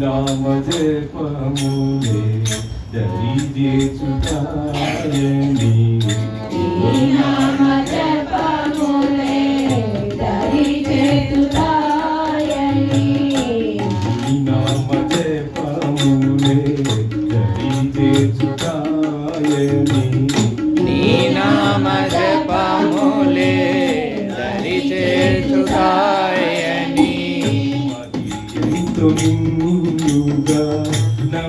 Namaste, Pamune, Dari Jetu Kalyani.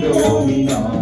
Domino.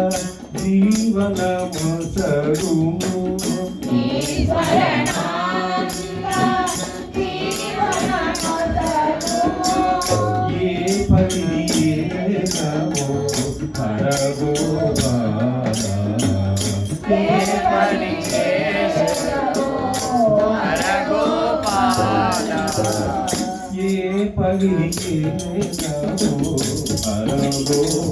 జీవనమసరుము ఏ పని ఏమో హరగో ఏ పని ఏ పని ఏమో హరగోపాల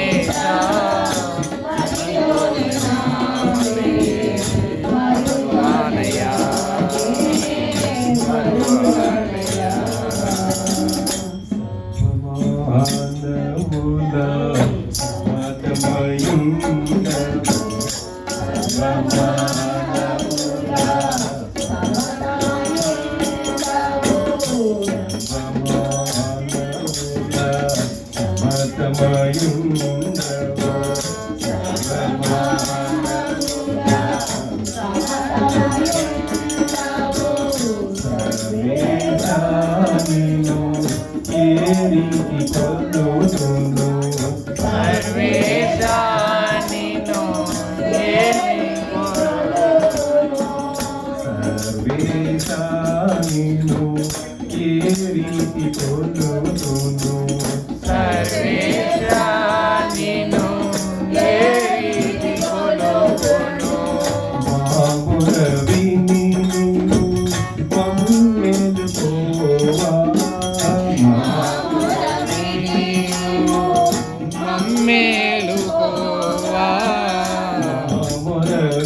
Mary, Mary, Mary, Mary,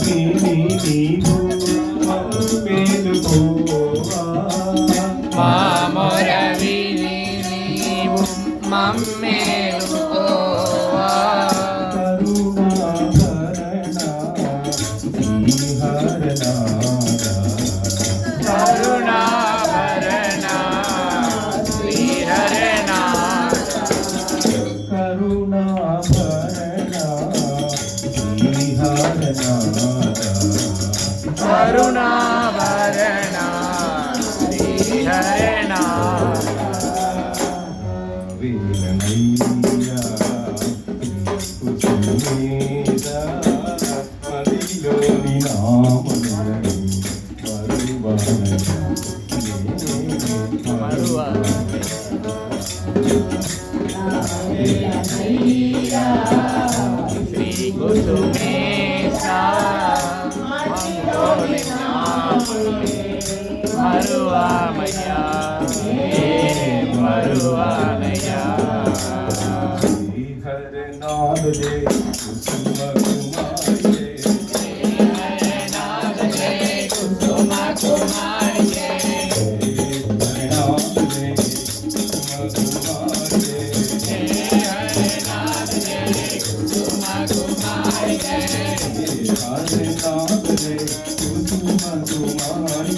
me, me, me. feeling.